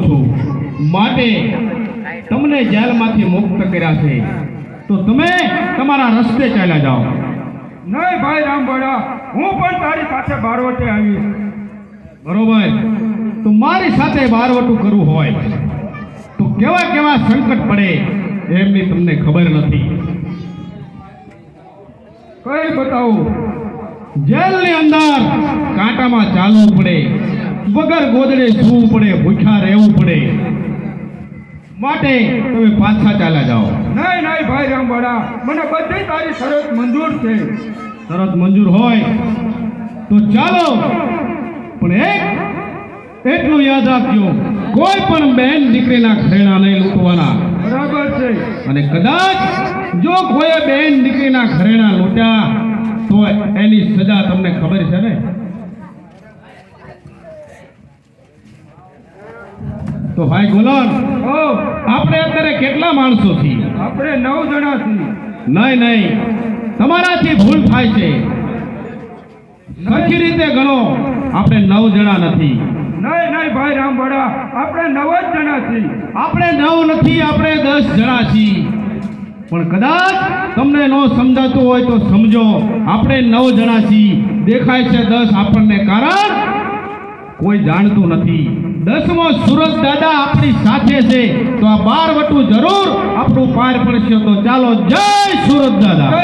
કરું છું. માટે તમને જેલમાંથી મુક્ત કર્યા છે. તો તમે તમારા રસ્તે ચાલ્યા જાઓ. નહીં ભાઈ રામભાડા હું પણ તારી સાથે બારવટે આવીશ. બરોબર. તો મારી સાથે બારવટું કરવું હોય. તો કેવા કેવા સંકટ પડે એમની તમને ખબર નથી. કઈ બતાવું? જેલની અંદર કાંટામાં ચાલવું પડે. વગર ગોદડે સૂવું પડે ભૂખ્યા રહેવું પડે. માટે તમે પાછા ચાલ્યા જાઓ. નહીં નહીં ભાઈ રામવાડા મને બધી તારી શરત મંજૂર છે. શરત મંજૂર હોય તો ચાલો. પણ એક એટલું યાદ રાખજો કોઈ પણ બેન દીકરીના ઘરેણા નહીં લૂંટવાના. બરાબર છે. અને કદાચ જો કોઈ બેન દીકરીના ઘરેણા લૂંટ્યા તો એની સજા તમને ખબર છે ને? તો ભાઈ ગુલામ આપણે અત્યારે કેટલા માણસો છીએ? આપણે નવ જણા છીએ. નહીં નહીં. તમારાથી ભૂલ થાય છે. સરખી રીતે ગણો. આપણે નવ જણા નથી. નહીં નહીં ભાઈ રામવાડા. આપણે નવ જ જણા છીએ. આપણે નવ નથી આપણે દસ જણા છીએ. પણ કદાચ તમને ન સમજાતું હોય તો સમજો. આપણે નવ જણા છીએ. દેખાય છે દસ આપણને કારણ કોઈ જાણતું નથી. દસમો સુરત દાદા આપણી સાથે છે. તો આ બાર વટું જરૂર આપણું પાર પડશે. તો ચાલો જય સુરત દાદા.